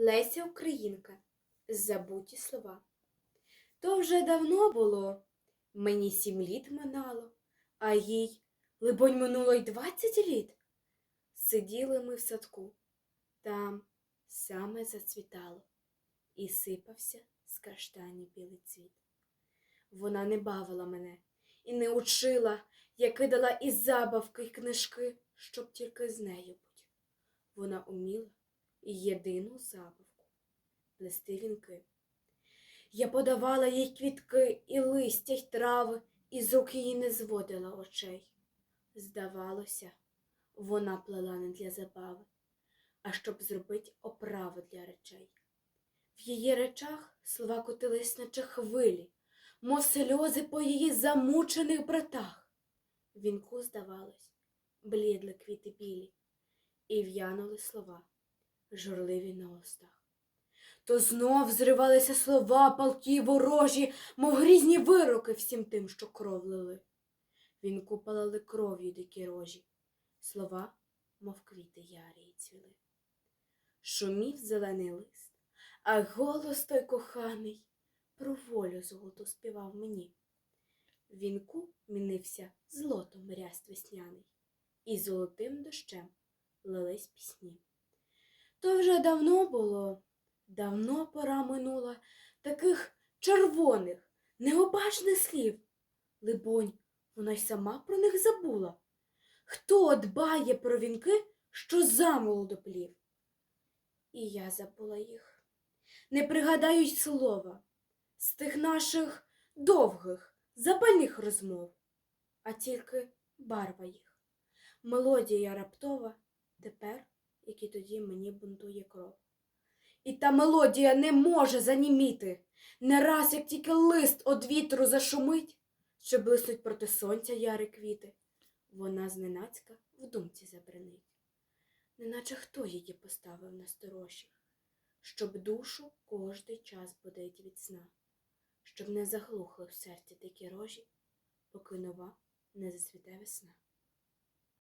Леся Українка. Забуті слова. То вже давно було, мені сім літ минало, а їй, либонь, минуло й двадцять літ. Сиділи ми в садку, там саме зацвітало, і сипався з каштанів білий цвіт. Вона не бавила мене і не учила, я кидала і забавки, й книжки, щоб тільки з нею будь. Вона уміла і єдину забавку плести вінки. Я подавала їй квітки і листя, й трави, і з рук її не зводила очей. Здавалося, вона плела не для забави, а щоб зробити оправу для речей. В її речах слова котились, наче хвилі, мов сльози по її замучених братах. Вінку, здавалось, блідли квіти білі, і в'янули слова, журливі на устах. То знов зривалися слова, палкі ворожі, мов грізні вироки всім тим, що кров лили. Вінку палали кров'ю дикі рожі, слова, мов квіти ярії цвіли. Шумів зелений лист, а голос той коханий про волю золоту співав мені. Вінку мінився злотом ряст весняний, і золотим дощем лились пісні. То вже давно було, давно пора минула таких червоних, необачних слів. Либонь, вона й сама про них забула. Хто дбає про вінки, що замолоду плів? І я забула їх. Не пригадаю й слова з тих наших довгих, запальних розмов, а тільки барва їх. Мелодія раптова тепер, як і тоді мені бунтує кров. І та мелодія не може заніміти. Не раз, як тільки лист од вітру зашумить, що блиснуть проти сонця яри квіти, вона зненацька в думці забринить. Неначе хто її поставив на сторожі, щоб душу кожний час будить від сна, щоб не заглухли в серці дикі рожі, поки нова не зацвіте весна.